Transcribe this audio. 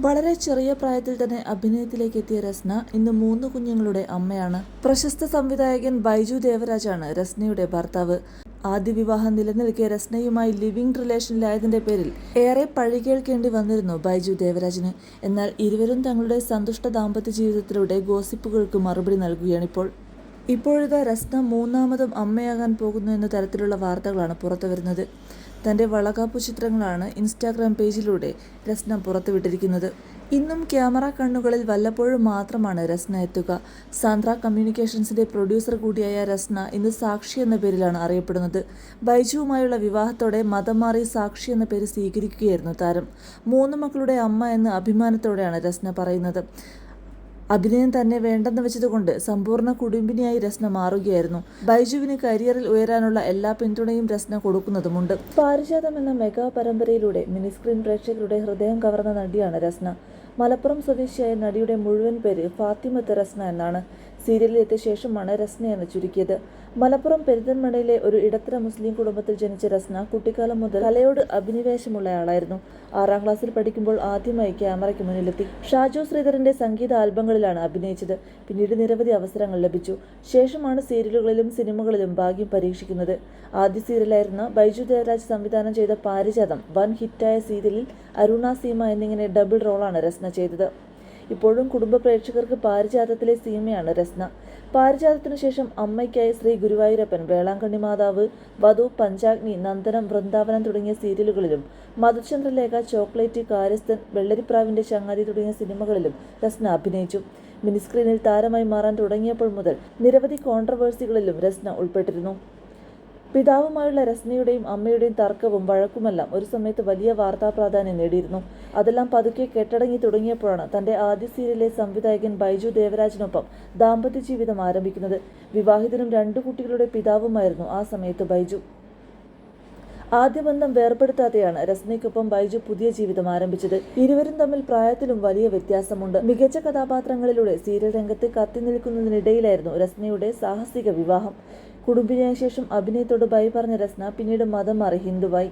വളരെ ചെറിയ പ്രായത്തിൽ തന്നെ അഭിനയത്തിലേക്ക് എത്തിയ രസ്ന ഇന്ന് മൂന്ന് കുഞ്ഞുങ്ങളുടെ അമ്മയാണ്. പ്രശസ്ത സംവിധായകൻ ബൈജു ദേവരാജാണ് രസ്നയുടെ ഭർത്താവ്. ആദ്യ വിവാഹം നിലനിൽക്കെ രസ്നയുമായി ലിവിംഗ് റിലേഷനിലായതിന്റെ പേരിൽ ഏറെ പഴി കേൾക്കേണ്ടി വന്നിരുന്നു ബൈജു ദേവരാജിന്. എന്നാൽ ഇരുവരും തങ്ങളുടെ സന്തുഷ്ട ദാമ്പത്യ ജീവിതത്തിലൂടെ ഗോസിപ്പുകൾക്ക് മറുപടി നൽകുകയാണിപ്പോൾ. ഇപ്പോഴിതാ രസ്ന മൂന്നാമതും അമ്മയാകാൻ പോകുന്നു എന്ന തരത്തിലുള്ള വാർത്തകളാണ് പുറത്തു വരുന്നത്. തന്റെ വളകാപ്പു ചിത്രങ്ങളാണ് ഇൻസ്റ്റാഗ്രാം പേജിലൂടെ രസ്ന പുറത്തുവിട്ടിരിക്കുന്നത്. ഇന്നും ക്യാമറ കണ്ണുകളിൽ വല്ലപ്പോഴും മാത്രമാണ് രസ്ന എത്തുക. സാന്ദ്ര കമ്മ്യൂണിക്കേഷൻസിന്റെ പ്രൊഡ്യൂസർ കൂടിയായ രസ്ന ഇന്ന് സാക്ഷി എന്ന പേരിലാണ് അറിയപ്പെടുന്നത്. ബൈജുവുമായുള്ള വിവാഹത്തോടെ മതം മാറി സാക്ഷി എന്ന പേര് സ്വീകരിക്കുകയായിരുന്നു താരം. മൂന്ന് മക്കളുടെ അമ്മ എന്ന് അഭിമാനത്തോടെയാണ് രസ്ന പറയുന്നത്. അഭിനയം തന്നെ വേണ്ടെന്ന് വെച്ചതുകൊണ്ട് സമ്പൂർണ കുടുംബിനിയായി രസ്ന മാറുകയായിരുന്നു. ബൈജുവിന് കരിയറിൽ ഉയരാനുള്ള എല്ലാ പിന്തുണയും രസ്ന കൊടുക്കുന്നതുമുണ്ട്. പാരിജാതം എന്ന മെഗാ പരമ്പരയിലൂടെ മിനിസ്ക്രീൻ പ്രേക്ഷകരുടെ ഹൃദയം കവർന്ന നടിയാണ് രസ്ന മലപ്പുറം സ്വദേശിയായ നടിയുടെ മുഴുവൻ പേര് ഫാത്തിമത്ത് രസ്ന എന്നാണ്. സീരിയലിൽ എത്തിയ ശേഷമാണ് രസ്ന ചുരുക്കിയത് മലപ്പുറം പെരുന്തൽമണയിലെ ഒരു ഇടത്തര മുസ്ലിം കുടുംബത്തിൽ ജനിച്ച രസ്ന കുട്ടിക്കാലം മുതൽ കലയോട് അഭിനിവേശമുള്ളയാളായിരുന്നു. ആറാം ക്ലാസ്സിൽ പഠിക്കുമ്പോൾ ആദ്യമായി ക്യാമറയ്ക്ക് മുന്നിലെത്തി. ഷാജു ശ്രീധരന്റെ സംഗീത ആൽബങ്ങളിലാണ് അഭിനയിച്ചത്. പിന്നീട് നിരവധി അവസരങ്ങൾ ലഭിച്ചു. ശേഷമാണ് സീരിയലുകളിലും സിനിമകളിലും ഭാഗ്യം പരീക്ഷിക്കുന്നത്. ആദ്യ സീരിയലായിരുന്ന ബൈജു ദേവരാജ് സംവിധാനം ചെയ്ത പാരിജാതം വൻ ഹിറ്റായ സീരിയലിൽ അരുണ സീമ എന്നിങ്ങനെ ഡബിൾ റോളാണ് രസ്ന ചെയ്തത്. ഇപ്പോഴും കുടുംബ പ്രേക്ഷകർക്ക് പാരിജാതത്തിലെ സീമയാണ് രസ്ന. പാരിജാതത്തിനു ശേഷം അമ്മയ്ക്കായി ശ്രീ ഗുരുവായൂരപ്പൻ വേളാങ്കണ്ണി മാതാവ് വധു പഞ്ചാഗ്നി നന്ദനം വൃന്ദാവനം തുടങ്ങിയ സീരിയലുകളിലും മധുചന്ദ്രലേഖ ചോക്ലേറ്റ് കാര്യസ്ഥൻ വെള്ളരിപ്രാവിന്റെ ചങ്ങാതി തുടങ്ങിയ സിനിമകളിലും രസ്ന അഭിനയിച്ചു. മിനിസ്ക്രീനിൽ താരമായി മാറാൻ തുടങ്ങിയപ്പോൾ മുതൽ നിരവധി കോൺട്രവേഴ്സികളിലും രസ്ന ഉൾപ്പെട്ടിരുന്നു. പിതാവുമായുള്ള രസ്നയുടെയും അമ്മയുടെയും തർക്കവും വഴക്കുമെല്ലാം ഒരു സമയത്ത് വലിയ വാർത്താ പ്രാധാന്യം നേടിയിരുന്നു. അതെല്ലാം പതുക്കെ കെട്ടടങ്ങി തുടങ്ങിയപ്പോഴാണ് തന്റെ ആദ്യ സീരിയലിലെ സംവിധായകൻ ബൈജു ദേവരാജിനൊപ്പം ദാമ്പത്യ ജീവിതം ആരംഭിക്കുന്നത്. വിവാഹിതനും രണ്ടു കുട്ടികളുടെ പിതാവുമായിരുന്നു ആ സമയത്ത് ബൈജു. ആദ്യ ബന്ധം വേർപെടുത്താതെയാണ് രസ്നയ്ക്കൊപ്പം ബൈജു പുതിയ ജീവിതം ആരംഭിച്ചത്. ഇരുവരും തമ്മിൽ പ്രായത്തിലും വലിയ വ്യത്യാസമുണ്ട്. മികച്ച കഥാപാത്രങ്ങളിലൂടെ സീരിയൽ രംഗത്ത് കത്തി നിൽക്കുന്നതിനിടയിലായിരുന്നു രസ്നയുടെ സാഹസിക വിവാഹം. കുടുംബിനായ ശേഷം അഭിനയത്തോട് ബൈ പറഞ്ഞ രസ്ന പിന്നീട് മതം മാറി ഹിന്ദുവായി.